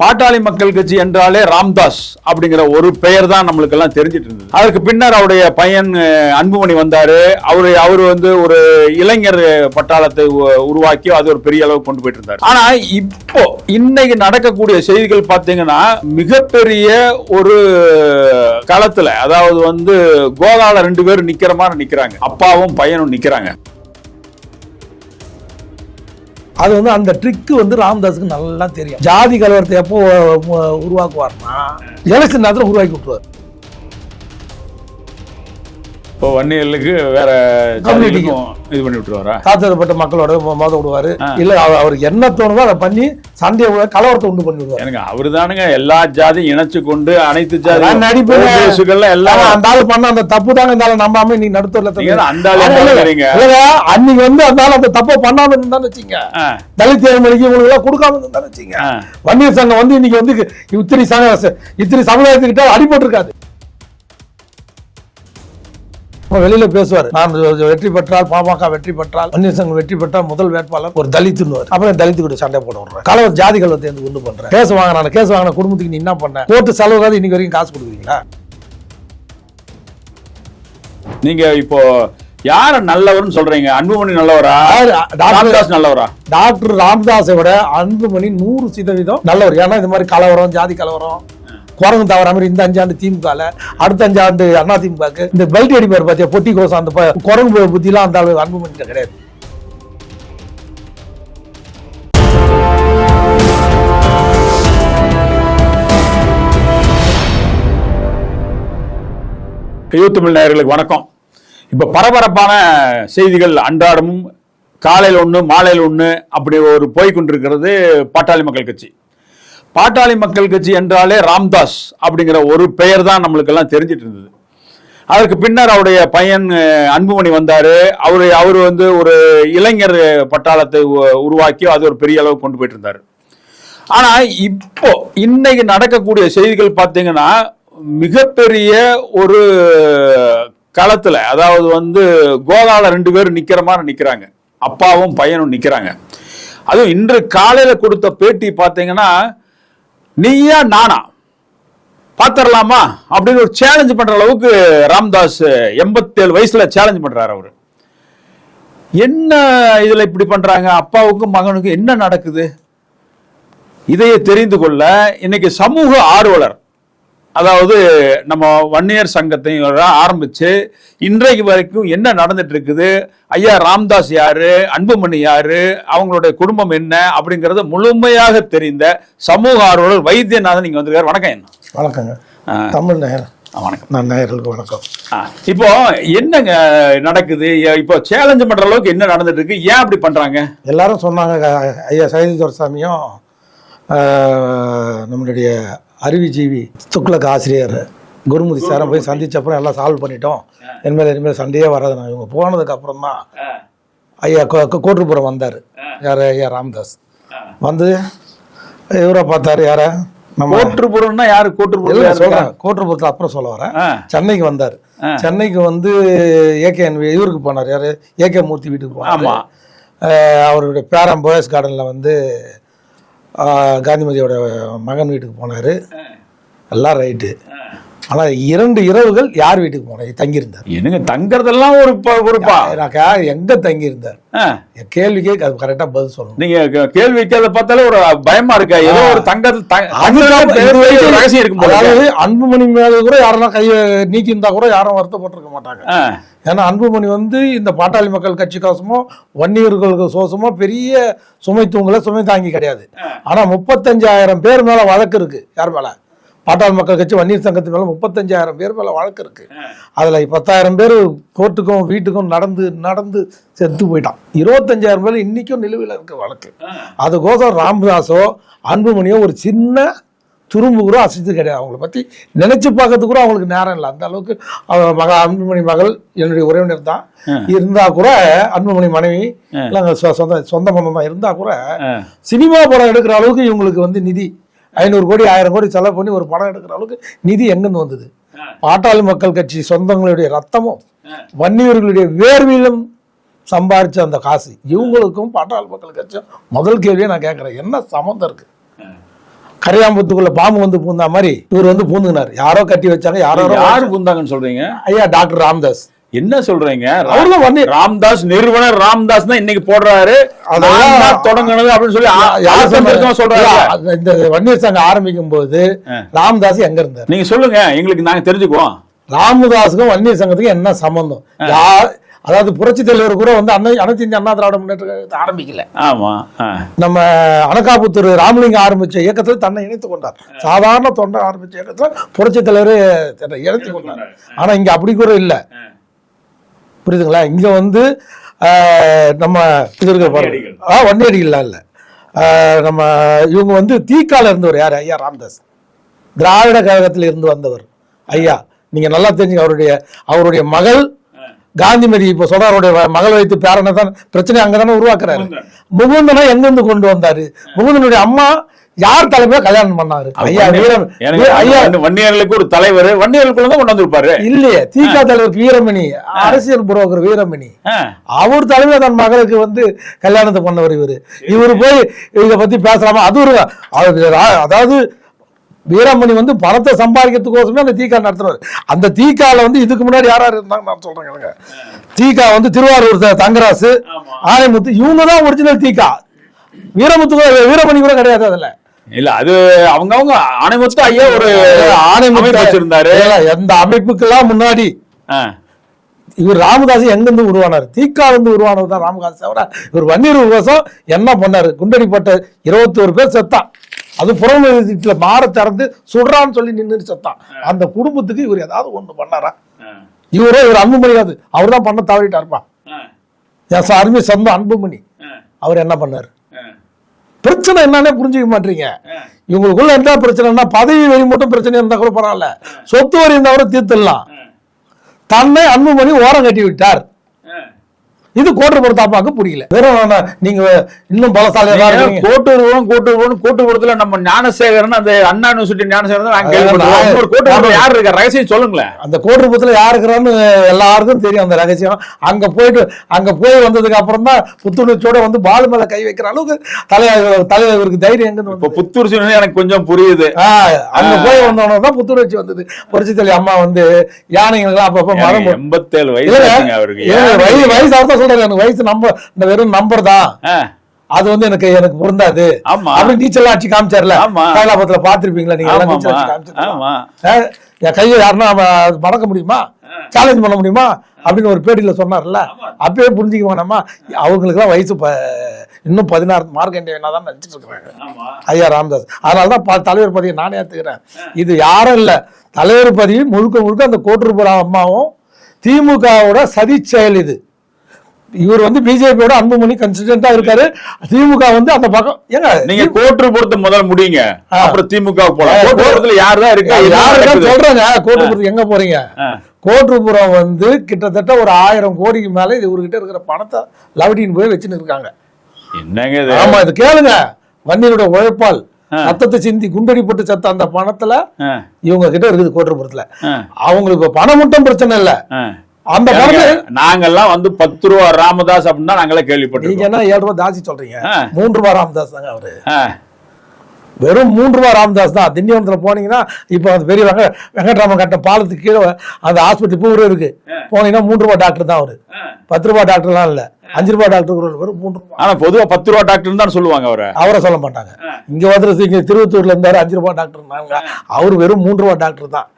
பாட்டாளி மக்கள் கட்சி என்றாலே ராம்தாஸ் அப்படிங்கிற ஒரு பெயர் தான் நம்மளுக்கு எல்லாம் தெரிஞ்சிட்டு இருந்தது. அதற்கு பின்னர் அவருடைய பையன் அன்புமணி வந்தாரு. அவரு அவர் வந்து ஒரு இளைஞர் பட்டாளத்தை உ- உருவாக்கி அது ஒரு பெரிய அளவு கொண்டு போயிட்டு இருந்தார். ஆனா இப்போ இன்னைக்கு நடக்கக்கூடிய செய்திகள் பாத்தீங்கன்னா மிகப்பெரிய ஒரு களத்துல அதாவது வந்து கோதால ரெண்டு பேரும் நிக்கிற மாதிரி நிக்கிறாங்க. அப்பாவும் பையனும் நிக்கிறாங்க. அது வந்து அந்த ட்ரிக்கு வந்து ராமதாஸுக்கு நல்லா தெரியும். ஜாதி கலவரத்தை எப்போ உருவாக்குவார்னா எலெக்ஷன் நேரத்தில் உருவாக்கி விட்டுருவார். இப்போ வன்னியர்களுக்கு வேற. ஜாதிகளுக்கும் இது பண்ணி விட்டுருவாரா? தாழ்த்தப்பட்ட மக்களோட மோத விடுவாரு. இல்ல அவ- அவருக்கு என்ன தோணுதோ அதை பண்ணி சண்டையை கலவரத்தை உண்டு பண்ணி விடுவார். எனக்கு அவரு தானுங்க எல்லா ஜாதியும் இணைச்சு கொண்டு அனைத்து ஜாதி. ஓபிஎஸ்கள்ல எல்லாம் அந்த ஆளு பண்ண அந்த தப்பு தாங்க இந்த ஆளு நம்பாம நீ நடுத்தூர்ல அந்த அன்னைக்கு வந்து அந்த ஆளு அந்த தப்பை பண்ணாம இருந்தான்னு வச்சுங்க. தலித் ஏழுமணிக்கு உங்களுக்கு எல்லாம் கொடுக்காம இருந்தான்னு வச்சுங்க. வன்னியர் சங்கம் வந்து இன்னைக்கு வந்து இத்திரி சங்க இத்திரி சமுதாயத்துக்கிட்ட அடிபட்டு இருக்காது வெளியில பேசுவார். நான் வெற்றி பெற்றால் பாமக வெற்றி பெற்றால் வன்னியர் சங்கம் வெற்றி பெற்றால் முதல் வேட்பாளர் ஒரு தலித்துன்னு அப்புறம் தலித்து கூட சண்டை போட விடுறேன். கலவர் ஜாதி கலவரத்தை வந்து கொண்டு பண்றேன் கேஸ் வாங்கின கேஸ் வாங்கின குடும்பத்துக்கு நீ என்ன பண்ண? கோர்ட்டு செலவுக்காக இன்னைக்கு வரைக்கும் காசு கொடுக்குறீங்களா? நீங்க இப்போ யார நல்லவர்னு சொல்றீங்க? அன்புமணி நல்லவரா? ராமதாஸ் நல்லவரா? டாக்டர் ராமதாஸை விட அன்புமணி நூறு சதவீதம் நல்லவர். ஏன்னா இந்த மாதிரி கலவரம் ஜாதி கலவரம் குரங்கு தவற மாதிரி இந்த அஞ்சாண்டு திமுகல அடுத்த அஞ்சாண்டு அண்ணா திமுகக்கு இந்த பெல்ட் அடிப்பார் பார்த்தியா பொட்டி கோசம் அந்த குரங்கு புத்திலாம் அந்த அளவு பண்ணிட்டு கிடையாது. யூத்தமிழ் நேயர்களுக்கு வணக்கம். இப்போ பரபரப்பான செய்திகள் அன்றாடமும் காலையில் ஒன்று மாலையில் ஒன்று அப்படி ஒரு போய்கொண்டிருக்கிறது பாட்டாளி மக்கள் கட்சி. பாட்டாளி மக்கள் கட்சி என்றாலே ராம்தாஸ் அப்படிங்கிற ஒரு பெயர் தான் நம்மளுக்கெல்லாம் தெரிஞ்சிட்டு இருந்தது. அதற்கு பின்னர் அவருடைய பையன் அன்புமணி வந்தார். அவர் அவர் வந்து ஒரு இளைஞர் பட்டாளத்தை உ- உருவாக்கி அது ஒரு பெரிய அளவு கொண்டு போயிட்டு இருந்தார். ஆனால் இப்போ இன்னைக்கு நடக்கக்கூடிய செய்திகள் பார்த்தீங்கன்னா மிகப்பெரிய ஒரு களத்தில் அதாவது வந்து கோதாவில் ரெண்டு பேரும் நிற்கிற மாதிரி நிற்கிறாங்க அப்பாவும் பையனும் நிற்கிறாங்க அதுவும் இன்று காலையில் கொடுத்த பேட்டி பார்த்தீங்கன்னா நீயா நானா? பார்த்துடலாமா அப்படின்னு ஒரு சேலஞ்ச் பண்ற அளவுக்கு ராம்தாஸ் எண்பத்தேழு வயசுல சேலஞ்ச் பண்றாரு அவரு. என்ன இதுல இப்படி பண்றாங்க? அப்பாவுக்கும் மகனுக்கும் என்ன நடக்குது? இதையே தெரிந்து கொள்ள இன்னைக்கு சமூக ஆர்வலர் அதாவது நம்ம வன்னியர் சங்கத்தையும் ஆரம்பிச்சு இன்றைக்கு வரைக்கும் என்ன நடந்துட்டு இருக்குது ஐயா ராம்தாஸ் யாரு? அன்புமணி யாரு? அவங்களுடைய குடும்பம் என்ன? அப்படிங்கறது முழுமையாக தெரிந்த சமூக ஆர்வலர் வைத்தியநாதன் நீங்க வந்திருக்காரு. வணக்கம் என்ன வணக்கங்க. தமிழ் நேயர். ஆ, வணக்கம். நான் நேயர்களுக்கு வணக்கம். இப்போ என்னங்க நடக்குது? இப்போ சேலஞ்ச் பண்ற அளவுக்கு என்ன நடந்துட்டு இருக்கு ஏன் அப்படி பண்றாங்க? எல்லாரும் சொன்னாங்க ஐயா சைதி துரசாமியும் நம்மளுடைய அறிவுஜீவி துக்ளக் ஆசிரியர் குருமதி சாரம் போய் சந்திச்சப்பறம் எல்லாம் சால்வ் பண்ணிட்டோம். இனிமேல் இனிமேல் சண்டையே வராது. நான் இவங்க போனதுக்கு அப்புறம் தான் ஐயா கோட்டுப்புறம் வந்தார். யார்? ஐயா ராமதாஸ். வந்து இவரை பார்த்தாரு. யார? நம்ம கோட்டுப்புறம்னா யாரு? கோட்டுப்புறம் சொல்றேன். கோட்டுப்புறத்தில் அப்புறம் சொல்ல வரேன். சென்னைக்கு வந்தார். சென்னைக்கு வந்து ஏகே இவருக்கு போனார். யாரு? ஏகே மூர்த்தி வீட்டுக்கு போனார். அவருடைய பேரம் போயஸ் கார்டனில் வந்து காந்திமதியோட மகன் வீட்டுக்கு போனார். எல்லாம் ரைட்டு. ஆனால் இரண்டு இரவுகள் யார் வீட்டுக்கு போனார் தங்கியிருந்தார். என்னங்க தங்கறதெல்லாம் ஒரு பொறுப்பா எங்க தங்கியிருந்தார்? கேள்விக்கே அது கரெக்டாக பதில் சொல்லணும். நீங்க கேள்வி கேட்கறத பார்த்தாலே ஒரு பயமா இருக்கா? ஏதோ ஒரு தங்கது த- அதுதான் தங்கத்துல இது பெரிய வரைக்கும் ரகசியம் இருக்கும். அதாவது அன்புமணி மேல கூட யாருன்னா கையை நீக்கி இருந்தா கூட யாரும் வருத்தப்பட்டிருக்க மாட்டாங்க. ஏன்னா அன்புமணி வந்து இந்த பாட்டாளி மக்கள் கட்சி கோசமோ வன்னியர்களுக்கு சோசமோ பெரிய சுமை தூங்கல சுமை தாங்கி கிடையாது. ஆனா முப்பத்தஞ்சாயிரம் பேர் மேல வழக்கு இருக்கு. யார் மேல? பாட்டாளி மக்கள் கட்சி வன்னியர் சங்கத்து மேல முப்பத்தஞ்சாயிரம் பேர் மேல வழக்கு இருக்கு. அதுல பத்தாயிரம் பேர் கோர்ட்டுக்கும் வீட்டுக்கும் நடந்து நடந்து செத்து போயிட்டான். இருபத்தஞ்சாயிரம் பேர் இன்னைக்கும் நிலுவையில் இருக்கு வழக்கு. அதுக்கோசம் ராமதாஸோ அன்புமணியோ ஒரு சின்ன துரும்பு கூட அசைத்து கிடையாது. அவங்கள பற்றி நினைச்சு பார்க்கறதுக்கு கூட அவங்களுக்கு நேரம் இல்லை. அந்த அளவுக்கு அவ மக அன்புமணி மகள் என்னுடைய உறவினர் தான். இருந்தா கூட அன்புமணி மனைவி சொ- சொந்த சொந்த பந்தம் தான். இருந்தா கூட. சினிமா படம் எடுக்கிற அளவுக்கு இவங்களுக்கு வந்து நிதி ஐநூறு கோடி ஆயிரம் கோடி செலவு பண்ணி ஒரு படம் எடுக்கிற அளவுக்கு நிதி எங்கிருந்து வந்தது? பாட்டாளி மக்கள் கட்சி சொந்தங்களுடைய ரத்தமும் வன்னியர்களுடைய வேர்வையிலும் சம்பாரிச்ச அந்த காசு. இவங்களுக்கும் பாட்டாளி மக்கள் கட்சியும் முதல் கேள்வியை நான் கேட்குறேன். என்ன சம்மந்தம் இருக்கு? கரையாம்புத்துக்குள்ள பாம்பு வந்து பூந்தா மாதிரி இவர் வந்து பூந்துக்கினார். யாரோ கட்டி வச்சாங்க யாரோ யாரு புந்தாங்கன்னு சொல்றீங்க? ஐயா டாக்டர் ராம்தாஸ். என்ன சொல்றீங்க? ராம்தாஸ் நிறுவனர் ராம்தாஸ் தான் இன்னைக்கு போடுறாரு. தொடங்குனது அப்படின்னு சொல்லி யார் சொன்னாங்க இந்த வன்னியர் சங்கம் ஆரம்பிக்கும் போது. ராமதாஸ் எங்க இருந்தார்? நீங்க சொல்லுங்க எங்களுக்கு நாங்க தெரிஞ்சுக்குவோம். ராமதாஸுக்கும் வன்னியர் சங்கத்துக்கும் என்ன சம்பந்தம்? அதாவது புரட்சி தலைவர் கூட வந்து அன்னை அனைத்து இந்திய அண்ணா திராவிட முன்னேற்ற ஆரம்பிக்கல. ஆமா. நம்ம அனகாபுத்தூர் ராமலிங்கம் ஆரம்பிச்ச இயக்கத்தில் தன்னை இணைத்துக் கொண்டார். சாதாரண தொண்டை ஆரம்பிச்ச இயக்கத்தில் புரட்சி தலைவர் இணைத்துக் கொண்டார். ஆனா இங்க அப்படி கூட இல்லை. புரியுதுங்களா? இங்க வந்து நம்ம இது இருக்க பாருங்க. ஆ வன்னியடிகள்லாம் இல்லை. ஆஹ், நம்ம இவங்க வந்து தீக்கால இருந்தவர் யார்? ஐயா ராமதாஸ். திராவிட கழகத்தில் இருந்து வந்தவர். ஐயா நீங்க நல்லா தெரிஞ்சுங்க அவருடைய அவருடைய மகள் காந்திமதி இப்போ சொல்ற அவருடைய வ- மகள் வைத்து பேரனை தான் பிரச்சனை அங்கதானே உருவாக்குறாரு. முகுந்தன். முகுந்தனை எங்கிருந்து கொண்டு வந்தாரு? முகுந்தனுடைய அம்மா யார் தலைமையா கல்யாணம் பண்ணாரு? ஐயா வீரம் ஐயா வன்னி- வன்னியர்களுக்கு ஒரு தலைவர் வன்னியர்களுக்குள்ள தான் கொண்டு வந்திருப்பாரு. இல்லையே திக தலைவர் வீரமணி அரசியல் புரோக்கர் வீரமணி. அவர் தலைமையில தன் மகளுக்கு வந்து கல்யாணத்தை பண்ணவர் இவரு. இவரு போய் இத பத்தி பேசலாமா? அது ஒரு அதாவது வீரமணி வந்து பணத்தை சம்பாதிக்கிறதுக்கோசமே அந்த தீகா நடத்துறாரு. அந்த தீகால வந்து இதுக்கு முன்னாடி யார் யார் இருந்தாங்க நான் சொல்றேன் கேளுங்க. தீகா வந்து திருவாரூர் தங்கராசு. ஆனைமுத்து இவங்க தான் ஒரிஜினல் தீகா. வீரமுத்து கூட- வீரமணி கூட கிடையாது அதுல. இல்ல அது அவங்க அவங்க அனைமொத்த ஐயா ஒரு அமைப்பு வச்சிருந்தாரு. எந்த அமைப்புக்கெல்லாம் முன்னாடி. இவர் ராமதாஸ் எங்கிருந்து உருவானார்? தீக்கா வந்து உருவானது தான் ராமதாஸ் தவிர இவர் வன்னியர் விவசம் என்ன பண்ணாரு? குண்டடிப்பட்ட இருபத்தி ஒரு பேர் செத்தான். அது புறநிலை மாற திறந்து சுடுறான்னு சொல்லி நின்று செத்தான். அந்த குடும்பத்துக்கு இவர் ஏதாவது ஒண்ணு பண்ணாரா? இவரே இவர் அன்புமணி அது அவர் தான் பண்ண தவறிட்டாருப்பா. என் அருமை சொந்த அன்புமணி. அவர் என்ன பண்ணாரு? பிரச்சனை என்னன்னே புரிஞ்சுக்க மாட்டீங்க. இவங்களுக்குள்ள என்ன பிரச்சனைனா பதவி வரி மட்டும் பிரச்சனை இருந்தா கூட பரவாயில்ல. சொத்து வரி இருந்தா கூட தீர்த்துடலாம். தன்னை அன்புமணி ஓரம் கட்டி விட்டார். இது கோட்டை பொறுத்தாப்பாக்கு புரியல. வெறும் நீங்க இன்னும் பலசாலியா. கோட்டூர்வம் கோட்டூர்வம் கோட்டூர்புரத்துல நம்ம ஞானசேகரன் அந்த அண்ணா யூனிவர்சிட்டி ஞானசேகரன் யார் இருக்கா ரகசியம் சொல்லுங்களேன். அந்த கோட்டூர்புரத்துல யார் இருக்கிறான்னு எல்லாருக்கும் தெரியும் அந்த ரகசியம். அங்க போயிட்டு அங்க போய் வந்ததுக்கு அப்புறம் தான் புத்துணர்ச்சியோட வந்து பாலு மேல கை வைக்கிற அளவுக்கு தலைவர் தலைவருக்கு தைரியம் எங்க இப்ப புத்தூர் சொன்னது எனக்கு கொஞ்சம் புரியுது. அங்க போய் வந்தோட தான் புத்துணர்ச்சி வந்தது. புரட்சி தலைவி அம்மா வந்து யானைகளுக்கு அப்பப்ப மரம் எண்பத்தேழு வயசு வயசு சொல்றாரு எனக்கு வயசு நம்பர் இந்த வெறும் நம்பர் தான். அது வந்து எனக்கு எனக்கு பொருந்தாது. ஆமா. அப்படின்னு நீச்சல் ஆட்சி காமிச்சார்ல. கைலாபத்துல பாத்திருப்பீங்களா நீங்க? எல்லாம் நீச்சல் என் கையை யாருன்னா மடக்க முடியுமா? சேலஞ்ச் பண்ண முடியுமா? அப்படின்னு ஒரு பேட்டியில சொன்னார்ல. அப்பயே புரிஞ்சுக்க வேணாமா அவங்களுக்கு எல்லாம் வயசு ப- இன்னும் பதினாறு மார்க்கெண்டே தான் நினைச்சிட்டு இருக்காங்க. ஐயா ராமதாஸ். அதனால தான் ப- தலைவர் பதவியை நானே ஏத்துக்கிறேன். இது யாரும் இல்ல. தலைவர் பதவி முழுக்க முழுக்க அந்த கோட்டூர்புரம் அம்மாவும் திமுகவோட சதி செயல் இது. இவர் வந்து பிஜேபியோட அன்புமணி கன்சிஸ்டன்டா இருக்காரு. திமுக வந்து அந்த பக்கம் ஏங்க நீங்க கோட்டூர்புரத்தை முதல்ல முடிங்க. ஆ. அப்புறம் திமுக போலாம். கோட்டூர்புரத்துல யார் தான் இருக்கா? நடக்குது? சொல்றேங்க? கோட்டூர்புரம் எங்க போறீங்க? ஆ. கோட்டூர்புரம் வந்து கிட்டத்தட்ட ஒரு ஆயிரம் கோடிக்கு மேல இது இவர்கிட்ட இருக்கிற பணத்தை லவடின்னு போய் வச்சுன்னு இருக்காங்க. என்னங்க இது? ஆமா இது கேளுங்க. வன்னியருடைய உழைப்பால் ஆ. ரத்தத்தை சிந்தி குண்டடி போட்டு செத்த அந்த பணத்துல இவங்க கிட்ட இருக்குது கோட்டூர்புரத்துல ஆ, அவங்களுக்கு பணம் மட்டும் பிரச்சனை இல்ல. அந்த ஏங்க, நாங்கெல்லாம் வந்து பத்து ரூபா ராமதாஸ் அப்படின்னு நாங்களே நீங்க கேள்விப்பட்டிருக்கோம் என்ன ஏழு ரூபாய் தாசி சொல்றீங்க. மூன்று ரூபாய் ராமதாஸ் தாங்க அவரு. வெறும் மூன்று ரூபாய் ராமதாஸ் தான். திண்டிவனத்துல போனீங்கன்னா இப்போ அந்த பெரிய வெங்க வெங்கட்ராமன் கட்ட பாலத்துக்கு கீழே அந்த ஹாஸ்பிட்டல் இப்போ ஊரே இருக்கு போனீங்கன்னா மூன்று ரூபாய் டாக்டர் தான் அவரு. பத்து ரூபாய் டாக்டர்லாம் இல்ல. அஞ்சு ரூபாய் டாக்டர் கூட வெறும் மூன்று ரூபாய் ஆனா பொதுவா பத்து ரூபா டாக்டர் தான் சொல்லுவாங்க அவரை. அவரை சொல்ல மாட்டாங்க. இங்க வந்து இங்க திருவத்தூர்ல இருந்தாரு அஞ்சு ரூபாய் டாக்டர் அவரு வெறும் மூன்று ரூபாய் டாக்டர் தான்.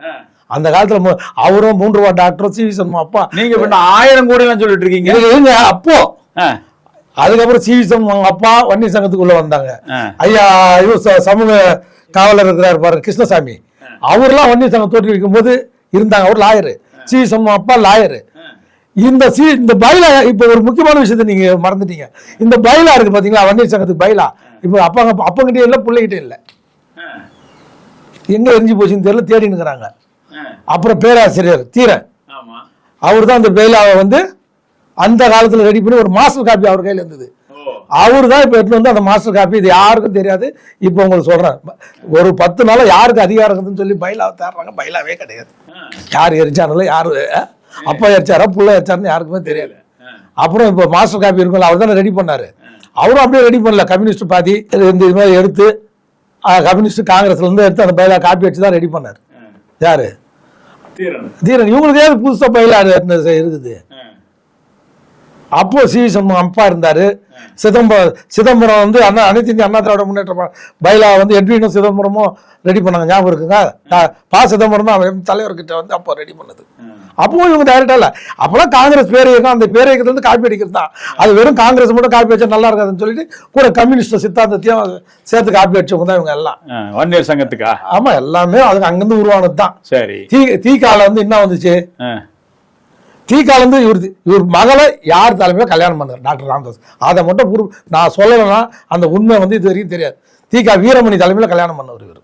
அந்த காலத்துல அவரும் மூன்று ரூபாய் டாக்டர் சி வி சண்முகம் அப்பா. நீங்க ஆயிரம் கோடி எல்லாம் சொல்லிட்டு இருக்கீங்க? அப்போ. அதுக்கப்புறம் சி வி சண்முகம் அப்பா வன்னி சங்கத்துக்குள்ள வந்தாங்க. ஐயா இவர் சமூக காவலர் இருக்கிறார் பாருங்க கிருஷ்ணசாமி. அவர்லாம் வன்னி சங்கம் தோற்றி வைக்கும் போது இருந்தாங்க. அவர் லாயரு சி வி சண்முகம் அப்பா லாயரு இந்த சி இந்த பைலா இப்ப ஒரு முக்கியமான விஷயத்தை நீங்க மறந்துட்டீங்க. இந்த பைலா இருக்கு பாத்தீங்களா வன்னி சங்கத்துக்கு பைலா? இப்ப அப்பா அப்பங்கிட்டே இல்ல பிள்ளைகிட்டே இல்ல. எங்க எரிஞ்சு போச்சுன்னு தெரியல தேடின்னு இருக்கிறாங்க. அப்புறம் பேராசிரியர் தீரன் அவர் தான் அந்த பெயிலாவை வந்து அந்த காலத்துல ரெடி பண்ணி ஒரு மாஸ்டர் காப்பி அவர் கையில இருந்தது. அவர் தான் இப்போ எடுத்துட்டு வந்து அந்த மாஸ்டர் காப்பி இது யாருக்கும் தெரியாது. இப்போ உங்களுக்கு சொல்றேன். ஒரு பத்து நாளா யாருக்கு அதிகாரம் இருக்குதுன்னு சொல்லி பைலாவை தேடுறாங்க. பைலாவே கிடையாது. யார் எரிச்சானாலும் யாரு அப்பா எரிச்சாரா புள்ள எரிச்சாருன்னு யாருக்குமே தெரியாது. அப்புறம் இப்போ மாஸ்டர் காப்பி இருக்கும்ல அவர் தானே ரெடி பண்ணாரு அவரும் அப்படியே ரெடி பண்ணல. கம்யூனிஸ்ட் பாதி இந்த இது மாதிரி எடுத்து கம்யூனிஸ்ட் காங்கிரஸ்ல இருந்து எடுத்து அந்த பயிலா காப்பி வச்சு தான் ரெடி பண்ணார் யாரு? தீரன் இவங்களுக்கு ஏது புதுசா பயிலா இருக்குது? அப்போ சி. சண்முகம் அப்பா இருந்தாரு. சிதம்பரம் சிதம்பரம் வந்து அண்ணா அனைத்து இந்திய அண்ணா திராவிட முன்னேற்ற பைலா வந்து எட்வினும் சிதம்பரமும் ரெடி பண்ணாங்க. ஞாபகம் இருக்குங்க பா. சிதம்பரம் தான் தலைவர்கிட்ட வந்து அப்போ ரெடி பண்ணது. அப்பவும் இவங்க டைரக்டா இல்ல. அப்பெல்லாம் காங்கிரஸ் பேர் இயக்கம் அந்த பேர் இயக்கத்துல இருந்து காப்பி அடிக்கிறது தான் அது வெறும் காங்கிரஸ் மட்டும் காப்பி வச்சா நல்லா இருக்காதுன்னு சொல்லிட்டு கூட கம்யூனிஸ்ட் சித்தாந்தத்தையும் சேர்த்து காப்பி வச்சவங்க தான் இவங்க எல்லாம். வன்னியர் சங்கத்துக்கா? ஆமா எல்லாமே அதுக்கு அங்கிருந்து உருவானது தான் சரி. தீ தீக்கால வந்து என்ன வந்துச்சு. தீக்கால இருந்து இவர் இவர் மகளை யார் தலைமையில கல்யாணம் பண்ணார் டாக்டர் ராமதாஸ். அதை மட்டும் நான் சொல்லலைன்னா அந்த உண்மை வந்து இது வரைக்கும் தெரியாது. தீகா வீரமணி தலைமையில கல்யாணம் பண்ணவர் இவர்.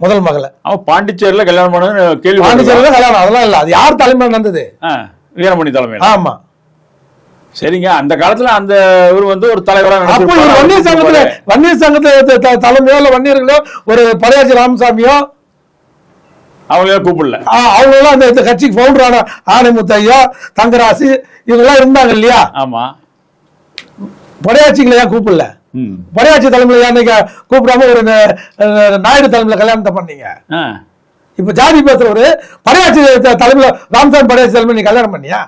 முதல் மகளை. அவன் பாண்டிச்சேரியில கல்யாணம் பண்ணு கேள்வி பாண்டிச்சேரியில கல்யாணம் அதெல்லாம் இல்ல அது யார் தலைமையில நடந்தது? வீரமணி தலைமையில். ஆமா. சரிங்க அந்த காலத்துல அந்த இவர் வந்து ஒரு தலைவரா அப்போ இவர் வன்னியர் சங்கத்துல வன்னியர் சங்கத்துல தலைமையோ இல்ல வன்னியர்களோ ஒரு படையாச்சி ராமசாமியோ அவங்களே கூப்பிடல. ஆ, அவங்கெல்லாம் அந்த கட்சிக்கு ஃபவுண்டரான ஆணைமுத்து ஐயா தங்கராசு இவங்கெல்லாம் இருந்தாங்க இல்லையா? ஆமா. படையாச்சிகளை ஏன் கூப்பிடல. ம். படையாச்சி தலைமையில நீங்க கூப்பிடாம ஒரு நாயுடு தலைமையில கல்யாணத்தை பண்ணீங்க. இப்ப ஜாதி பேசுறவரு படையாச்சி த- தலைமையில ராமசாமி படையாச்சி தலைமையில நீ கல்யாணம் பண்ணியா?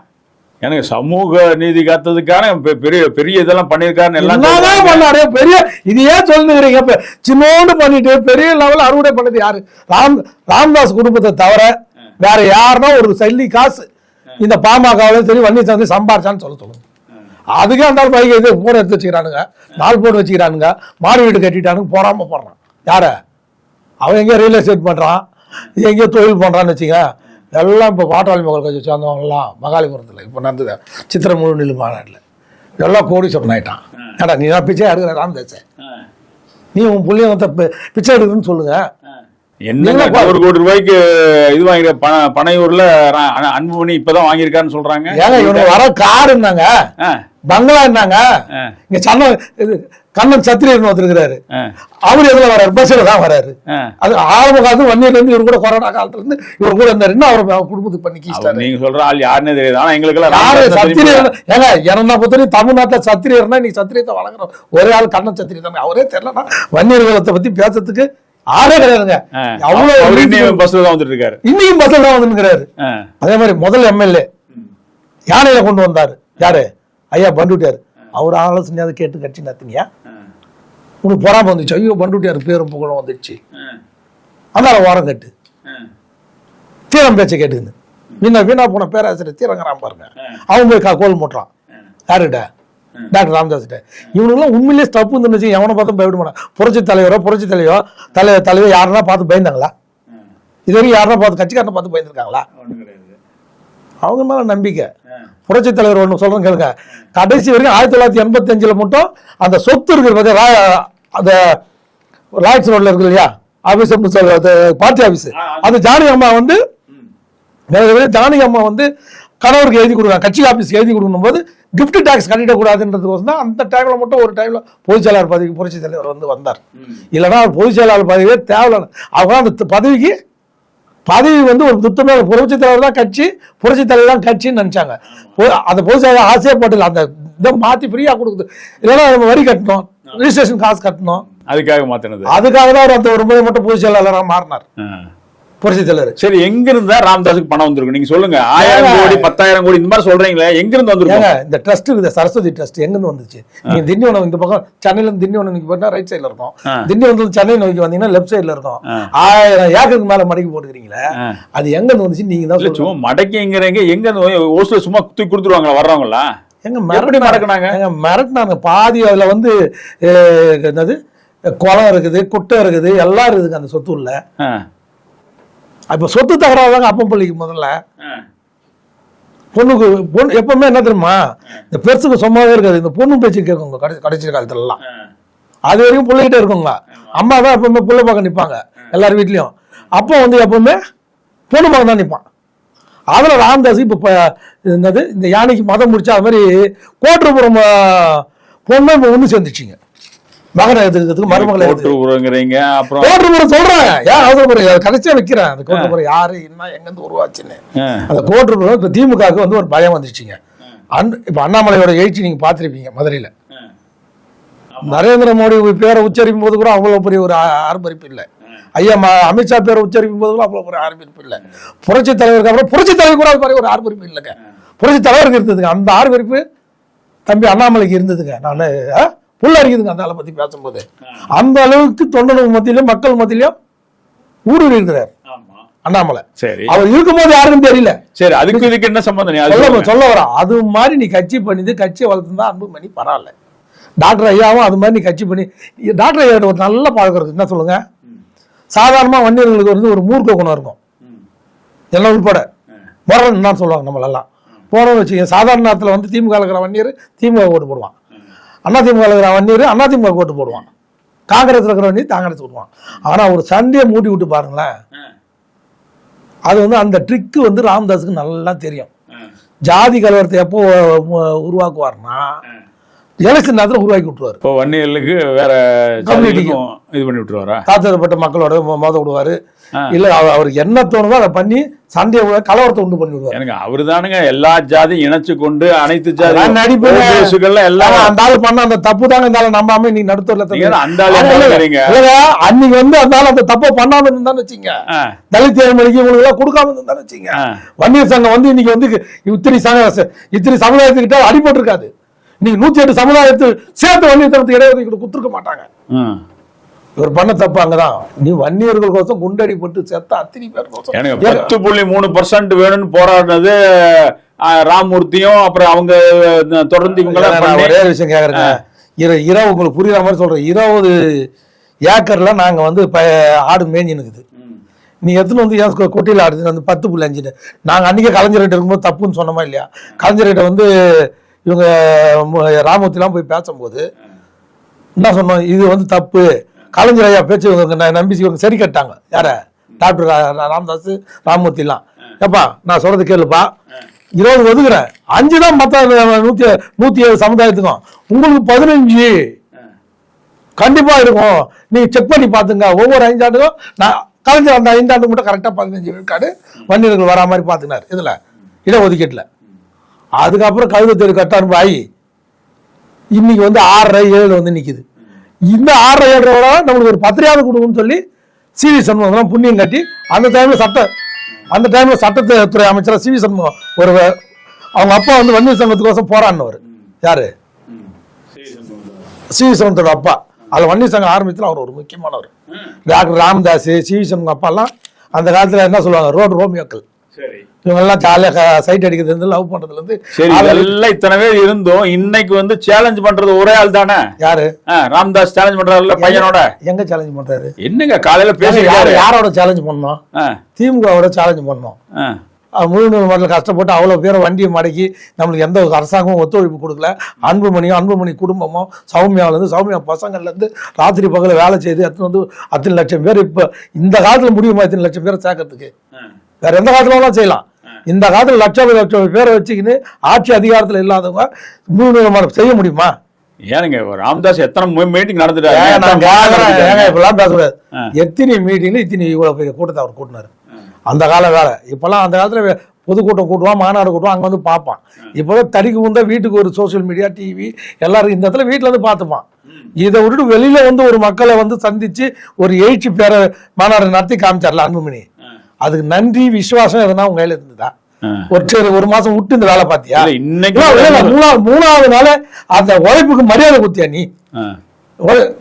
எனக்கு சமூக நீதி காத்ததுக்கான பெரிய பெரிய இதெல்லாம் பண்ணியிருக்காருன்னு எல்லாம். பண்ணாரு? பெரிய இது ஏன் சொல்லுங்கிறீங்க இப்ப சின்னோண்டு பண்ணிட்டு பெரிய லெவல் அறுவடை பண்ணது யாரு? ராம் ராம்தாஸ் குடும்பத்தை தவிர வேற யாருன்னா ஒரு சல்லி காசு. இந்த பாமகவிலும் சரி வன்னி சந்தி சம்பாரிச்சான்னு சொல்ல சொல்லுங்க. அதுக்கே அந்த பைக் இது போன் எடுத்து வச்சுக்கிறானுங்க. நாலு போன் வச்சுக்கிறானுங்க. மாடு வீடு கட்டிட்டானுங்க. போறாம போடுறான் யார? அவன் எங்கேயோ ரியல் எஸ்டேட் பண்றான். இது எங்கேயோ தொழில் பண்றான்னு வச்சுங்க. எல்லாம் இப்போ பாட்டாளி மக்கள் கட்சி சேர்ந்தவங்கலாம் மகாலிபுரத்தில். இப்போ நடந்தது சித்திர முழு நிலு மாநாட்டில். எல்லாம் கோடீஸ்வரன் ஆயிட்டான். ஏடா நீ தான் பிச்சை எடுக்கிற ராமதாஸ் ஆ. நீ உன் புள்ளைய வந்து பி- பிச்சை எடுக்குதுன்னு சொல்லுங்க. பா- ஒரு கோடி ரூபாய்க்கு இது வாங்கிற பனையூர்ல அன்புமணி இப்பதான் வாங்கியிருக்காருன்னு சொல்றாங்க. ஏங்க இவனுக்கு வர கார் இருந்தாங்க ஆ, பங்களா ஆ. இங்க சன்ன கண்ணன் சத்திரியன் ஒருத்தருக்கிறாரு அவர் எதுல வராரு? பஸ்ல தான் வராரு. ஆ. அது ஆரம்ப வன்னியில இருந்து இவர் கூட கொரோனா காலத்துல இருந்து இவர் கூட இருந்தாரு. இன்னும் அவர் குடும்பத்துக்கு பண்ணி நீங்க சொல்ற ஆள் யாருன்னே தெரியாது. ஆனா எங்களுக்கு யாரு சத்திரியர் ஏங்க என்ன பொறுத்தவரைக்கும் தமிழ்நாட்டுல சத்திரியர்னா நீ சத்திரியத்தை வழங்குற ஒரே ஆள் கண்ணன் சத்திரியர் தானே. அவரே தெரியலனா வன்னியர் குலத்தை பத்தி பேசுறதுக்கு ஆளே கிடையாதுங்க. அவ்வளவு பஸ்ல தான் வந்துட்டு இருக்காரு. இன்னைக்கும் பஸ்ல தான் வந்துருக்கிறாரு ஆ, அதே மாதிரி முதல் எம்எல்ஏ யானையில கொண்டு வந்தாரு. யாரு? ஐயா பண்டுட்டியார். அவர் ஆலோசனை அதை கேட்டு கட்சி நடத்தினியா? உனக்கு பொறாம வந்துச்சு. ஐயோ பண்டுட்டியார் பேரும் புகழும் வந்துச்சு. அதனால ஓரம் கட்டு. தீரம் பேச்சை கேட்டுக்குன்னு. வீணா வீணா போன பேராசிரியர் தீரங்கிறான் பாருங்க. அவன் போய் கா- கோல் மூட்டுறான். யாருகிட்ட? டாக்டர் ராமதாஸ் இவனுக்குலாம் உண்மையிலேயே தப்பு இருந்துச்சு எவனை பார்த்தும் பயப்பட மாட்டான். புரட்சி தலைவரோ புரட்சி தலைவரோ தலைவர் தலைவர் யாருன்னா பார்த்து பயந்தாங்களா? இது வரைக்கும் யாருன்னா பார்த்து கட்சிக்காரனை பார்த்து பயந்துருக்காங்களா? அவங்க மேல நம்பிக்கை. புரட்சி தலைவர் ஒன்று சொல்றேன் கேளுங்க. கடைசி வரைக்கும் ஆயிரத்தி தொள்ளாயிரத்தி எண்பத்தஞ்சில் மட்டும் அந்த சொத்து இருக்குது பாத்தியா, ரா- அந்த லாய்ட்ஸ் ரோட்ல இருக்கு இல்லையா? Office party office. ஆ, அது ஜானகி அம்மா வந்து ஜானகி அம்மா வந்து கணவருக்கு எழுதி கொடுக்குறாங்க. கட்சி ஆபீஸ்க்கு எழுதி கொடுக்கும் போது gift டாக்ஸ் கட்டிடக்கூடாதுன்றதுக்கோசம் தான் அந்த டைம்ல மட்டும் ஒரு டைம்ல பொதுச் செயலாளர் பதவிக்கு புரட்சி தலைவர் வந்து வந்தார். அவர் பொதுச் செயலாளர் பதவியே தேவையில்ல. அவங்க அந்த பதவிக்கு பதவி வந்து ஒரு துத்தமே புரட்சி தலைவர் தான் கட்சி புரட்சி தலைவர் தான் கட்சின்னு நினைச்சாங்க. அந்த செயலாளர் ஆசையே பட்டல அந்த இதை மாத்தி ஃப்ரீயா கொடுக்குது. இல்லைன்னா நம்ம வரி கட்டணும் ரிஜிஸ்ட்ரேஷன் காசு கட்டணும். அதுக்காக மாத்தினது. அதுக்காக தான் அவர் அந்த ஒரு முறை மட்டும் பொதுச் செயலாளராக மாறினார். புரட்சி தலைவர். சரி எங்க இருந்தா ராமதாஸுக்கு பணம் வந்திருக்கும்? நீங்க சொல்லுங்க. ஆயிரம். கோடி பத்தாயிரம் கோடி இந்த மாதிரி சொல்றீங்களே எங்க இருந்து வந்திருக்கும் இந்த ட்ரஸ்ட் இருக்குது சரஸ்வதி ட்ரஸ்ட் எங்கிருந்து வந்துச்சு? நீங்க திண்டிவனம் இந்த பக்கம் சென்னையில இருந்து திண்டிவனம் நீங்க போயிட்டா ரைட் சைடுல இருக்கும். திண்டிவனத்துல சென்னை நோக்கி வந்தீங்கன்னா லெஃப்ட் சைடுல இருக்கும். ஆயிரம் ஏக்கருக்கு மேல மடக்கி போட்டுக்கிறீங்களே. அது எங்க இருந்து வந்துச்சு நீங்க தான் சும்மா மடக்கிங்கிறீங்க எங்க இருந்து ஓஸ்ல சும்மா தூக்கி கொடுத்துருவாங்களா வர்றவங்களா? எங்க எப்படி மிரட்டினாங்க. மடக்குனாங்க? எங்க மிரட்டினாங்க. பாதி அதுல வந்து என்னது குளம் இருக்குது குட்டை இருக்குது எல்லாம் இருக்குதுங்க அந்த சொத்து உள்ள. ஆ. இப்ப சொத்து தகராறு தாங்க அப்பம் பள்ளிக்கு முதல்ல. பொண்ணுக்கு பொண்ணு எப்பவுமே என்ன தெரியுமா? இந்த பெருசுக்கு சும்மாவே இருக்காது. இந்த பொண்ணு பேச்சு கேட்குங்க. கடைசி கடைசி காலத்துல எல்லாம் ஆ. அது வரைக்கும் பிள்ளைகிட்ட இருக்குங்க அம்மா தான் எப்பவுமே பிள்ளை பார்க்க நிற்பாங்க எல்லார் வீட்லயும். அப்போ வந்து எப்பவுமே பொண்ணு பார்க்க தான் நிற்பான் அதில் ராமதாஸ் இப்போ என்னது? இந்த யானைக்கு மதம் முடிச்சா அது மாதிரி கோட்டரபுரம் பொண்ணு இப்போ ஒன்று சேர்ந்துச்சிங்க. மகனை எதுக்கிறதுக்கு மருமகளை உறங்குறீங்க அப்புறம் கோட்டரபுரம் சொல்றாங்க ஏன் அவசரப்புறம் கடைசியா வைக்கிறேன். அந்த கோட்டரபுரம் யாரு என்ன எங்கேருந்து உருவாச்சுன்னு. அந்த கோட்டரபுரம் இப்போ திமுகவுக்கு வந்து ஒரு பயம் வந்துச்சுங்க. அன் இப்போ அண்ணாமலையோட எழுச்சி நீங்க பார்த்துருப்பீங்க மதுரையில். நரேந்திர மோடி பேரை உச்சரிக்கும் போது கூட அவ்வளவு பெரிய ஒரு ஆர்ப்பரிப்பு இல்லை. ஐயா அமித்ஷா பேரை உச்சரிக்கும் போது கூட அவ்வளவு பெரிய ஆர்ப்பரிப்பு இல்லை. புரட்சி தலைவருக்கு அப்புறம் புரட்சி தலைவர் கூட அது மாதிரி ஒரு ஆர்ப்பரிப்பு இல்லைங்க. புரட்சி தலைவருக்கு இருந்ததுங்க. அந்த ஆர்ப்பரிப்பு தம்பி அண்ணாமலைக்கு இருந்ததுங்க. நான் புள்ள அடிக்குதுங்க அந்த ஆளை பத்தி பேசும்போது. அந்த அளவுக்கு தொண்டர்கள் மத்தியிலும் மக்கள் மத்தியிலும் ஊடுருவி இருக்கிறார். அண்ணாமலை. சரி. அவர் இருக்கும்போது யாருக்கும் தெரியல. சரி அதுக்கு இதுக்கு என்ன சம்பந்தம்? சொல்ல. சொல்ல வரேன். அது மாதிரி நீ கட்சி பண்ணிட்டு கட்சியை வளர்த்துருந்தா அன்புமணி பரவாயில்ல. டாக்டர் ஐயாவும் அது மாதிரி நீ கட்சி பண்ணி டாக்டர் ஐயா ஒரு நல்ல பழக்கம் இருக்கு. என்ன சொல்லுங்க? சாதாரணமா வன்னியர்களுக்கு வந்து ஒரு மூர்க்க குணம் இருக்கும். எல்லாம் உட்பட முரண் தான் சொல்லுவாங்க நம்மளெல்லாம். போனோம்னு வச்சுக்க சாதாரண நேரத்தில் வந்து திமுக இருக்கிற வன்னியர் திமுக ஓட்டு போடுவான். அண்ணா திமுக இருக்கிற வன்னியர் அண்ணா திமுக ஓட்டு போடுவான் காங்கிரஸ் இருக்கிற வன்னியர் காங்கிரஸ் போடுவான் ஆனா ஒரு சண்டையை மூட்டி விட்டு பாருங்களேன். அது வந்து அந்த ட்ரிக்கு வந்து ராமதாஸுக்கு நல்லா தெரியும். ஜாதி கலவரத்தை எப்போ உருவாக்குவார்னா எலெக்ஷன் நேரத்தில் உருவாக்கி விட்டுருவாரு. இப்போ வன்னியர்களுக்கு வேற ஜாதிகளுக்கும் இது பண்ணி விட்டுருவாரா? தாழ்த்தப்பட்ட மக்களோட மோத விடுவாரு. இல்ல அவ- அவருக்கு என்ன தோணுதோ அதை பண்ணி சண்டையை கலவரத்தை உண்டு பண்ணி விடுவாரு. எனக்கு அவரு தானுங்க எல்லா ஜாதியும் இணைச்சு கொண்டு அனைத்து ஜாதி. ஓபிஎஸ்கள்லாம் எல்லாம் அந்த ஆள் பண்ண அந்த தப்பு தாங்க இந்த ஆளை நம்பாம நீங்க நடுத்தூர்ல அந்த அன்னைக்கு வந்து அந்த ஆள் அந்த தப்பை பண்ணாம இருந்தான்னு வச்சுங்க. தலித் ஏழ்மொழிக்கு இவங்களுக்கு எல்லாம் கொடுக்காம இருந்தான்னு வச்சுங்க. வன்னியர் சங்கம் வந்து இன்னைக்கு வந்து இத்தனை சங்க இத்தனை சமுதாயத்துக்கிட்ட அடிபட்டு இருக்காது இன்னைக்கு நூத்தி எட்டு சமுதாயத்து சேர்த்து வன்னியர் சங்கத்துக்கு இடைவெளி கொடுத்துருக்க மாட்டாங்க. இவர் பண்ண தப்பு அங்கதான். நீ வன்னியர்கள் கோசம் குண்டடிப்பட்டு செத்த அத்தனை பேர் கோசம் பத்து புள்ளி மூணு பர்சன்ட் வேணும்னு போராடினது ராமமூர்த்தியும் அப்புறம் அவங்க தொடர்ந்து இவங்க ஒரே விஷயம் கேக்குறேங்க. இர இரவு உங்களுக்கு புரியுற மாதிரி சொல்றேன். இருபது ஏக்கர்ல நாங்க வந்து ஆடு மேஞ்சினுக்குது. ம். நீ எத்தனை வந்து ஏன் கொட்டியில் ஆடுது? அந்த பத்து புள்ளி அஞ்சுன்னு நாங்கள் அன்றைக்கே கலைஞர்கிட்ட இருக்கும்போது தப்புன்னு சொன்னோமா இல்லையா? கலைஞர்கிட்ட வந்து இவங்க ராமூர்த்திலாம் போய் பேசும்போது என்ன சொன்னோம் இது வந்து தப்பு. கலைஞர் ஐயா பேச்சு இவங்க நம்பி இவங்க சரி கட்டாங்க. யார? டாக்டர் ரா- ராமதாஸ் ராமூர்த்திலாம். ஏப்பா நான் சொல்றது கேளுப்பா. இருபது ஒதுக்குறேன். அஞ்சு தான் மற்ற நூத்தி நூத்தி ஏழு சமுதாயத்துக்கும். உங்களுக்கு பதினஞ்சு. கண்டிப்பா இருக்கும். நீங்க செக் பண்ணி பாத்துங்க ஒவ்வொரு ஐந்தாண்டுக்கும் நான் கலைஞர் அந்த ஐந்தாண்டு மட்டும் கரெக்டா பதினஞ்சு விழுக்காடு வன்னியர்கள் வரா மாதிரி பாத்துனாரு இதுல இடஒதுக்கீட்டுல அதுக்கப்புறம் கவிதை தெரு கட்டான் ஆகி இன்னைக்கு வந்து ஆறரை ஏழு வந்து நிற்கிது இந்த ஆறரை ஏழரை நம்மளுக்கு ஒரு பத்திரியாவது கொடுக்கணும்னு சொல்லி சிவி சண்முகம் புண்ணியம் கட்டி அந்த டைம்ல சட்ட அந்த டைம்ல சட்டத்துறை அமைச்சர் சிவி சண்முகம் ஒரு அவங்க அப்பா வந்து வன்னியர் சங்கத்துக்கோசம் போராடினவர். யாரு? சி வி சண்முகத்தோட அப்பா. அதில் வன்னியர் சங்கம் ஆரம்பித்தது அவர் ஒரு முக்கியமானவர். டாக்டர் ராமதாஸ் சிவி சண்முகம் அப்பாலாம் அந்த காலத்துல என்ன சொல்லுவாங்க? ரோடு ரோமியோக்கள். இவங்கெல்லாம் ஜாலியாக சைட் அடிக்கிறதுல இருந்து லவ் பண்றதுல இருந்து சரி இதெல்லாம் இத்தனை பேர் இருந்தோம். இன்னைக்கு வந்து சேலஞ்ச் பண்றது ஒரே ஆள் தானே? யாரு? ராமதாஸ் சேலஞ்ச் பண்றாருல்ல பையனோட? எங்க சேலஞ்ச் பண்றாரு? என்னங்க காலையில பேசிருக்காரு யாரோட சேலஞ்ச் பண்ணோம்? திமுகவோட சேலஞ்ச் பண்ணோம். ஆ, அஹ் முழு நூறு மாடல கஷ்டப்பட்டு அவ்வளோ பேரை வண்டியை மடக்கி நம்மளுக்கு எந்த ஒரு அரசாங்கமும் ஒத்துழைப்பு கொடுக்கல. அன்புமணியும் அன்புமணி குடும்பமும் சௌமியாவிலேருந்து சௌமியா பசங்கள்லேருந்து ராத்திரி பகல வேலை செய்து எத்தனை வந்து அத்தனை லட்சம் பேர் இப்போ இந்த காலத்தில் முடியுமா இத்தனை லட்சம் பேரை சேர்க்கறதுக்கு. வேற எந்த காலத்துலலாம் செய்யலாம். இந்த காலத்துல லட்சம் லட்சம் பேரை வச்சுக்கின்னு ஆட்சி அதிகாரத்துல இல்லாதவங்க முழு செய்ய முடியுமா? ஏனுங்க ராமதாஸ் எத்தனை மீட்டிங் நடந்துட்டாரு? எத்தனை மீட்டிங்ல இத்தனை இவ்வளவு பெரிய கூட்டத்தை அவர் கூட்டினாரு? அந்த கால வேலை இப்பெல்லாம் அந்த காலத்துல பொதுக்கூட்டம் கூட்டுவான் மாநாடு கூட்டுவான் அங்க வந்து பார்ப்பான். இப்போதான் தறிக்கு முந்தா வீட்டுக்கு ஒரு சோஷியல் மீடியா டிவி எல்லாரும் இந்த இடத்துல வீட்டுல இருந்து பார்த்துப்பான். இதை விட்டுட்டு வெளியில வந்து ஒரு மக்களை வந்து சந்திச்சு ஒரு எழுச்சி பேர மாநாடு நடத்தி காமிச்சார்ல அன்புமணி. அதுக்கு நன்றி விசுவாசம் எதுனா உங்க கையில இருந்ததா. ஒரு ஒரு மாசம் விட்டு இந்த வேலை பார்த்தியா இன்னைக்கு மூணாவது மூணாவது நாள் அந்த உழைப்புக்கு மரியாதை குத்தியா நீ?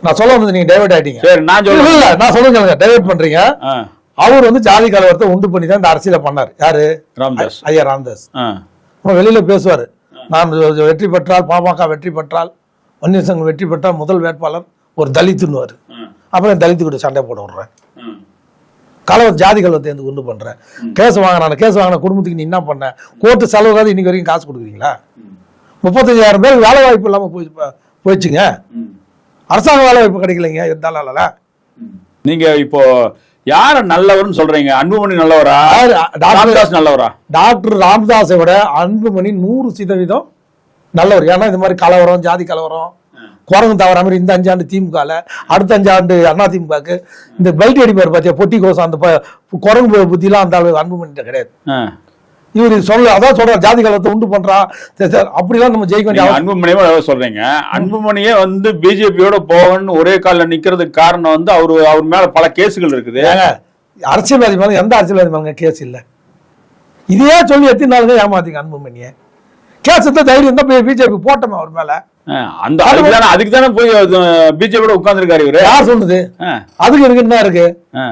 நான் சொல்ல வந்தது நீங்க டைவர்ட் ஆயிட்டீங்க. நான் இல்ல, நான் சொல்லுங்க டைவர்ட் பண்றீங்க. அவர் வந்து ஜாதி கலவரத்தை உண்டு பண்ணி தான் இந்த அரசியல பண்ணார். யாரு? ராமதாஸ். ஐயா ராமதாஸ். வெளியில பேசுவாரு. நான் வெற்றி பெற்றால் பாமக வெற்றி பெற்றால் வன்னியர் சங்கம் வெற்றி பெற்றால் முதல் வேட்பாளர் ஒரு தலித்துன்னுவாரு. ஆ, அப்புறம் தலித்து கூட சண்டை போட விடுறேன். ஆ. கலவர் ஜாதி கலவரத்தை எந்த உண்டு பண்றேன் கேஸ் வாங்கினான கேஸ் வாங்கின குடும்பத்துக்கு நீ என்ன பண்ண? கோர்ட்டு செலவுக்காக இன்னைக்கு வரைக்கும் காசு கொடுக்குறீங்களா? முப்பத்தஞ்சாயிரம் பேருக்கு வேலை வாய்ப்பு இல்லாம போய் போயிடுச்சுங்க. அரசாங்க வேலை வாய்ப்பு கிடைக்கலைங்க இருந்தாலும் நீங்க இப்போ யார நல்லவர்னு சொல்றீங்க? அன்புமணி நல்லவரா? ராமதாஸ் நல்லவரா? டாக்டர் ராமதாஸை விட அன்புமணி நூறு சதவீதம் நல்லவர். ஏன்னா இந்த மாதிரி கலவரம் ஜாதி கலவரம் குரங்கு தவற மாதிரி இந்த அஞ்சாண்டு திமுகல அடுத்த அஞ்சாண்டு அண்ணா திமுகக்கு இந்த பெல்ட் அடிப்பார் பார்த்தியா பொட்டி கோசம் அந்த குரங்கு புத்திலாம் அந்த அளவு அன்புமணிட்ட கிடையாது. ஆ. இவர் சொல்ல அதான் சொல்றாரு ஜாதி கலத்தை உண்டு சரி, அப்படிலாம் நம்ம ஜெயிக்க வேண்டிய அன்புமணியே சொல்றீங்க. அன்புமணியே வந்து பிஜேபியோட போகணும்னு ஒரே காலில் நிக்கிறதுக்கு காரணம் வந்து அவரு அவர் மேல பல கேஸுகள் இருக்குது. அரசியல்வாதி மேல எந்த அரசியல்வாதி மேல கேஸ் இல்ல. இதையே சொல்லி எத்தனை நாளுங்க ஏமாத்தீங்க அன்புமணிய கேஸ் தைரியம் தான் பிஜேபி போட்டோமே அவர் மேல. அந்த அதுக்கு தானே அதுக்கு தானே போய் பிஜேபியோட உட்கார்ந்துருக்காரு இவரு. யார் சொன்னது? அதுக்கு இருக்கு என்ன இருக்கு.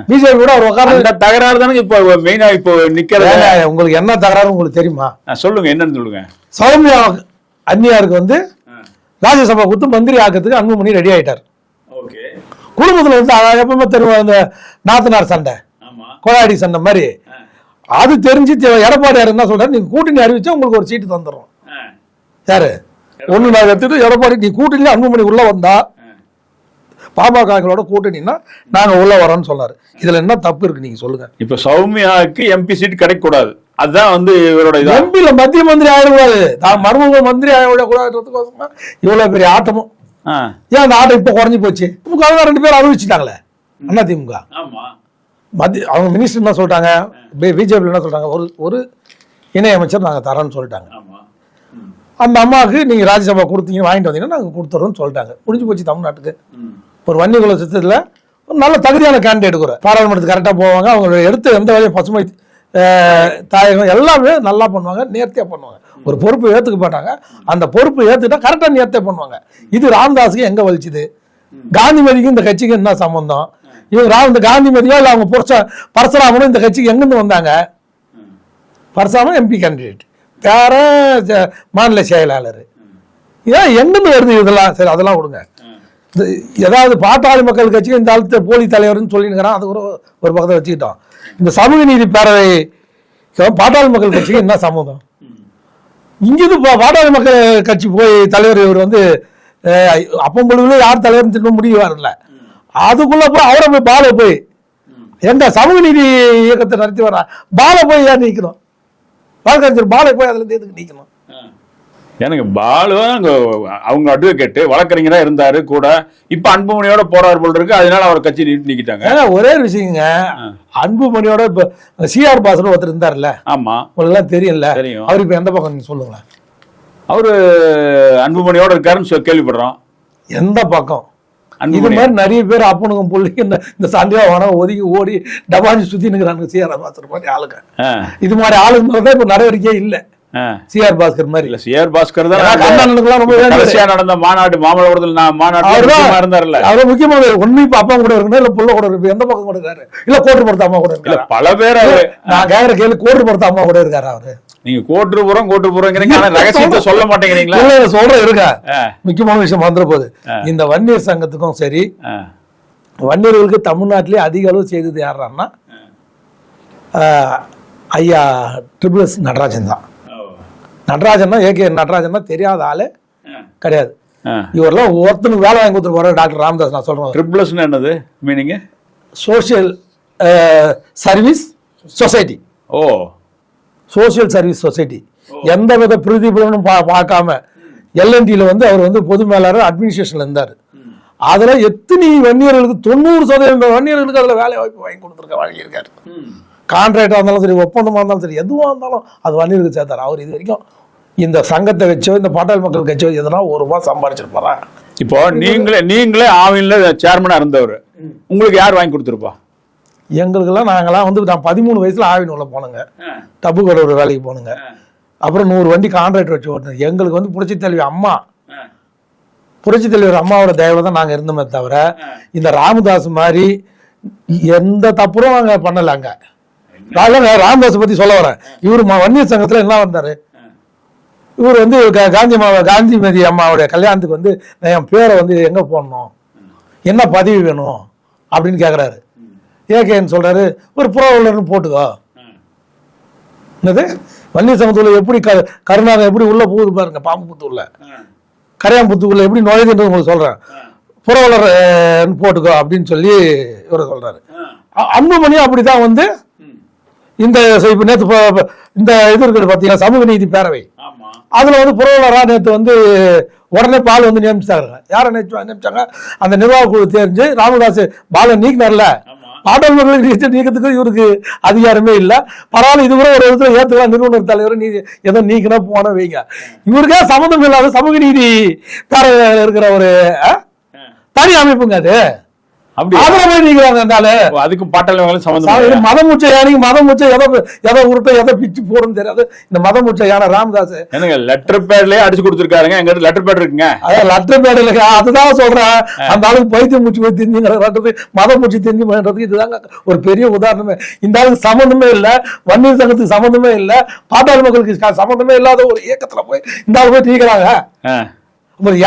பிஜேபி கூட அவர் உட்கார்ந்து தகராறு தானே இப்போ மெயினா இப்போ நிக்கிறது? உங்களுக்கு என்ன தகராறு உங்களுக்கு தெரியுமா? சொல்லுங்க என்னன்னு சொல்லுங்க. சௌமியா அந்நியாருக்கு வந்து ராஜ்யசபா கொடுத்து மந்திரி ஆக்கிறதுக்கு அன்புமணி ரெடி ஆயிட்டார். ஓகே. குடும்பத்துல வந்து எப்பவுமே தெரியும் அந்த நாத்தனார் சண்டை. கோடாடி சண்டை மாதிரி. அது தெரிஞ்சு எடப்பாடியார் என்ன சொல்றாரு? நீங்க கூட்டணி அறிவிச்சா உங்களுக்கு ஒரு சீட்டு தந்துடுறோம். யாரு? ஒண்ணு நான் எடுத்துட்டு எடப்பாடி நீ கூட்டணியில அன்புமணி உள்ள வந்தா பாமகங்களோட கூட்டணின்னா நாங்க உள்ள வரோம்னு சொன்னாரு. இதுல என்ன தப்பு இருக்கு நீங்க சொல்லுங்க. இப்ப சௌமியாவுக்கு எம்பி சீட் கிடைக்க கூடாது அதுதான் வந்து இவரோட எம்பியில மத்திய மந்திரி ஆயிடக்கூடாது. தான் மருமக மந்திரி ஆயிடக்கூடாதுன்றதுக்கோசமா இவ்வளவு பெரிய ஆட்டமும். ஏன் அந்த ஆட்டம் இப்போ குறைஞ்சு போச்சு? திமுக ரெண்டு பேரும் அறிவிச்சிட்டாங்களே. அண்ணா திமுக. மத்திய அவங்க மினிஸ்டர் என்ன சொல்லிட்டாங்க? பிஜேபி என்ன சொல்றாங்க ஒரு ஒரு இணை அமைச்சர் நாங்க தரோம்னு சொல்லிட்டாங்க. அந்த அம்மாவுக்கு நீங்க ராஜ்யசபா கொடுத்தீங்க வாங்கிட்டு வந்தீங்கன்னா நாங்க கொடுத்துறோம்னு சொல்லிட்டாங்க. முடிஞ்சு போச்சு தமிழ்நாட்டுக்கு. ஒரு வன்னியகுல சித்தத்தில் ஒரு நல்ல தகுதியான கேண்டிடேட் கூட. பாராளுமன்றத்துக்கு கரெக்டாக போவாங்க. அவங்க எடுத்து எந்த வேலையும் பசுமை தாயகம் எல்லாமே நல்லா பண்ணுவாங்க நேர்த்தியாக பண்ணுவாங்க. ஒரு பொறுப்பு ஏற்றுக்க மாட்டாங்க. அந்த பொறுப்பு ஏற்றுக்கிட்டா கரெக்டாக நேர்த்தியாக பண்ணுவாங்க. இது ராமதாஸுக்கு எங்கே வலிச்சுது? காந்திமதிக்கும் இந்த கட்சிக்கு என்ன சம்பந்தம்? இவங்க ரா இந்த காந்திமதியோ இல்லை அவங்க புரட்ச பரசுராமனும் இந்த கட்சிக்கு எங்கேருந்து வந்தாங்க? பரசுராமன் எம்பி கேண்டிடேட் யாரும் ஜ- மாநில செயலாளர். ஏன் எங்கேருந்து வருது இதெல்லாம்? சரி அதெல்லாம் விடுங்க. இந்த ஏதாவது பாட்டாளி மக்கள் கட்சி இந்த ஆளு போலி தலைவர்னு சொல்லினுக்கிறான் அது கூட ஒரு பக்கத்தை வச்சுக்கிட்டோம். இந்த சமூக நீதி பேரவை பாட்டாளி மக்கள் கட்சிக்கு என்ன சம்மதம் இங்கிருந்து பாட்டாளி மக்கள் கட்சி போய் தலைவர் இவர் வந்து அஹ், அப்பம் பொழுதுல யார் தலைவர்னு திரும்ப முடிவு வரல. அதுக்குள்ள போய் அவரை போய் பால போய் எந்த சமூக நீதி இயக்கத்தை நடத்தி வர பால போய் ஏன் நிற்கிறோம் வழக்கறிஞர் பாலை போய் அதுல இருந்து எதுக்கு நீக்கணும்? எனக்கு பாலு அவங்க அட்வொகேட் வழக்கறிஞரா இருந்தாரு கூட. இப்ப அன்புமணியோட போறாரு போல இருக்கு. அதனால அவர் கட்சி நீக்கிட்டாங்க. ஒரே விஷயங்க. அன்புமணியோட இப்ப சிஆர் பாசன் ஒருத்தர் இருந்தார்ல. ஆமா. உங்களுக்கு தெரியும்ல. தெரியும். அவர் இப்ப எந்த பக்கம் சொல்லுங்களேன்? அவரு அன்புமணியோட இருக்காருன்னு கேள்விப்படுறோம். எந்த பக்கம்? இது மாதிரி நிறைய பேர் அப்பனுக்கும் புள்ளிக்கு இந்த சண்டையா வேணா ஒதுக்கி ஓடி டபாஞ்சி சுத்தி நிக்கிறாங்க சிஆர் பாஸ்கர் மாதிரி ஆளுங்க. இது மாதிரி ஆளுங்க மேல தான் இப்ப நடவடிக்கையே இல்ல. சிஆர் பாஸ்கர் மாதிரி. இல்ல சிஆர் பாஸ்கர் தான் கண்ணனுக்குலாம் ரொம்ப. கடைசியா நடந்த மாநாடு மாமல்லபுரத்தில் நான் முக்கியமா இருந்தாருல்ல அவர் முக்கியமான ஒண்ணு இப்ப அப்பா கூட இருக்கணும் இல்ல புள்ள கூட இருக்கு எந்த பக்கம் கூட இருக்காரு? இல்ல கோட்டு பொறுத்த அம்மா கூட இல்ல இருக்காரு? பல பேர் அவரு. நான் கேக்குற கேள்வி கோட்டு பொறுத்த அம்மா கூட இருக்காரு அவரு? நீங்க கோட்டுப்புறம் கோட்டுப்புறங்கிறீங்க ஆனா ரகசியத்தை சொல்ல மாட்டேங்கிறீங்களா? சொல்றேன் இருக்கா முக்கியமான விஷயம் வந்துட போகுது இந்த வன்னியர் சங்கத்துக்கும் சரி வன்னியர்களுக்கு தமிழ்நாட்டிலே அதிக அளவு செய்தது யாருன்னா ஐயா ட்ரிபிள் எஸ் நடராஜன் தான். ஓ, நடராஜன்னா ஏகே நடராஜன்னா தெரியாத ஆளே கிடையாது. இவரெல்லாம் ஒருத்தனுக்கு வேலை வாங்கி கொடுத்துட்டு டாக்டர் ராமதாஸ் நான் சொல்றேன். ட்ரிபிள்ஸ்னு என்னது? மீனிங் சோஷியல் சர்வீஸ் சொசைட்டி ஓ. சோஷியல் சர்வீஸ் சொசைட்டி எந்த வித பிரதிபலனும் பா பார்க்காம எல்என்டியில் வந்து அவர் வந்து பொது மேலாளர் அட்மினிஸ்ட்ரேஷன்ல இருந்தார். அதுல எத்தனை வன்னியர்களுக்கு தொண்ணூறு சதவீதம் வன்னியர்களுக்கு அதுல வேலை வாய்ப்பு வாங்கி கொடுத்துருக்க வழங்கியிருக்காரு கான்ட்ராக்டாக இருந்தாலும் சரி ஒப்பந்தமாக இருந்தாலும் சரி எதுவாக இருந்தாலும் அது வன்னியருக்கு சேர்த்தார். அவர் இது வரைக்கும் இந்த சங்கத்தை வச்சோ இந்த பாட்டாளி மக்கள் கட்சியோ எதனா ஒரு ரூபா சம்பாரிச்சிருப்பாரா? இப்போ நீங்களே நீங்களே ஆவின்ல சேர்மனா இருந்தவர். உங்களுக்கு யார் வாங்கி கொடுத்துருப்பா? எங்களுக்கெல்லாம் நாங்கெல்லாம் வந்து நான் பதிமூணு வயசுல ஆவின் உள்ள போனோங்க டப்பு ஒரு வேலைக்கு போனுங்க. அப்புறம் நூறு வண்டி கான்ட்ராக்ட் வச்சு ஓட்டணும் எங்களுக்கு வந்து புரட்சி தலைவி அம்மா. புரட்சி தலைவர் அம்மாவோட தயவுல தான் நாங்க இருந்தோமே தவிர இந்த ராமதாஸ் மாதிரி எந்த தப்பும் நாங்க பண்ணல அங்க நான் ராமதாஸ் பத்தி சொல்ல வரேன். இவர் வன்னியர் சங்கத்துல என்ன வந்தாரு? இவர் வந்து காந்தி அம்மா காந்திமதி அம்மாவுடைய கல்யாணத்துக்கு வந்து நான் என் பேரை வந்து எங்க போடணும்? என்ன பதவி வேணும்? அப்படின்னு கேக்குறாரு. ஏகேன்னு சொல்றாரு ஒரு புறவலர்னு போட்டுக்கோ. என்னது? வன்னியர் சங்கத்துல எப்படி க கருணாகம் எப்படி உள்ள போகுது பாருங்க பாம்புத்தூர்ல கரையாம்புத்தூர்ல எப்படி நுழையுதுன்றது உங்களுக்கு சொல்றேன். புறவலர் அஹ், போட்டுக்கோ அப்படின்னு சொல்லி இவர் சொல்றாரு. அன்புமணியும் அப்படிதான் வந்து இந்த இப்ப ப- இந்த இது இருக்குது பாத்தீங்கன்னா சமூக நீதி பேரவை. அதுல வந்து புறவலரா நேத்து வந்து உடனே பால் வந்து நியமிச்சாங்க யாரை நியமிச்சா- நியமிச்சாங்க? அந்த நிர்வாக குழு தெரிஞ்சு ராமதாஸ் பாலை நீக்கினார்ல. பாட்டாளி மக்கள் கட்சி நீக்கத்துக்கு இவருக்கு அதிகாரமே இல்ல. பரவாயில்ல இது கூட ஒரு விதத்துல ஏத்துக்கலாம் நிறுவனர் தலைவர் நீ ஏதோ நீக்கினா போன வைங்க. இவருக்கே சம்மந்தம் இல்லாத சமூக நீதி பேரவையில் இருக்கிற ஒரு? தனி அமைப்புங்க அது. அதுக்கும் பாட்டாளி சம்பந்தம் மதம் முச்ச யானைக்கு மதம் முச்ச எதை எதை உருட்ட எதை பிச்சு போடுன்னு தெரியாது. இந்த மதம் முச்ச யானை ராமதாஸ் என்னங்க லெட்டர் பேட்லயே அடிச்சு கொடுத்துருக்காருங்க. எங்கிட்ட லெட்டர் பேட் இருக்குங்க? அதான் லெட்டர் பேட் இல்லைங்க. அதுதான் சொல்றேன். அந்த ஆளுக்கு பைத்தியம் மூச்சு போய் தெரிஞ்சுங்கிறது மதம் மூச்சு தெரிஞ்சு பண்றதுக்கு இதுதாங்க ஒரு பெரிய உதாரணமே. இந்த ஆளுக்கு சம்மந்தமே இல்ல. வன்னியர் சங்கத்துக்கு சம்மந்தமே இல்ல. பாட்டாளி மக்களுக்கு சம்மந்தமே இல்லாத ஒரு இயக்கத்துல போய் இந்த போய் தீக்கிறாங்க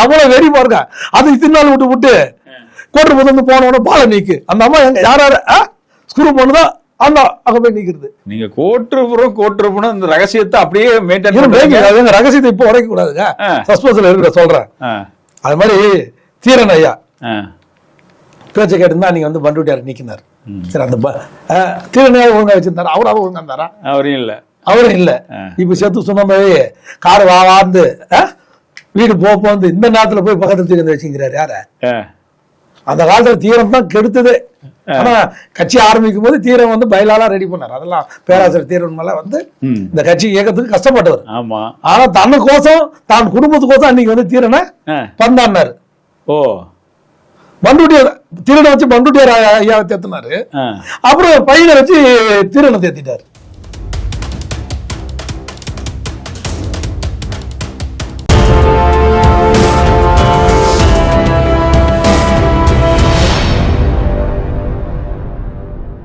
எவ்வளவு வெறி பாருங்க. அது இத்தனை நாள் விட்டு விட்டு கோட்டை முதந்து போனவன பால நீக்கு. அந்த அம்மா எங்க யார் யாரு? ஸ்க்ரூ பண்ணுதா? அந்த அங்க போய் நீக்கிறது. நீங்க கோட்டுப்புறம் கோட்டுப்புறம் இந்த ரகசியத்தை அப்படியே மெயின்டைன் ரகசியத்தை இப்போ உடைக்க கூடாதுங்க. சஸ்பென்ஸ்ல இருக்கிற சொல்றேன். அது மாதிரி தீரன் ஐயா. பேச்சை கேட்டுருந்தா நீங்க வந்து பண்டுட்டியார் நீக்கினார். சரி அந்த ப- ஆ, தீரன் ஐயா ஒழுங்கா வச்சிருந்தாரு? அவராவது ஒழுங்கா இருந்தாரா அவரையும் இல்ல. அவரும் இல்ல. இப்ப செத்து சொன்ன மாதிரி கார் வா வாந்து ஆ, வீடு போ போந்து இந்த நேரத்துல போய் பக்கத்துல தீரன் வச்சுங்கிறாரு யார. அந்த காலத்துல தீரம் தான் கெடுத்ததே. ஆனா கட்சி ஆரம்பிக்கும் போது தீரம் வந்து பயிலாலாம் ரெடி பண்ணார். அதெல்லாம் பேராசிரியர் தீரன் மேல வந்து. இந்த கட்சி இயக்கத்துக்கு கஷ்டப்பட்டவர். ஆமா. ஆனா தன்னுக்கோசம் தான் குடும்பத்துக்கோசம் அன்னைக்கு வந்து தீரனை. பந்தாடினாரு ஓ. பண்டுட்டியார் தீரனை வச்சு பண்டுட்டியார் ஐயாவை தேத்தினாரு. அப்புறம் பையனை வச்சு தீரனை தேத்திட்டாரு.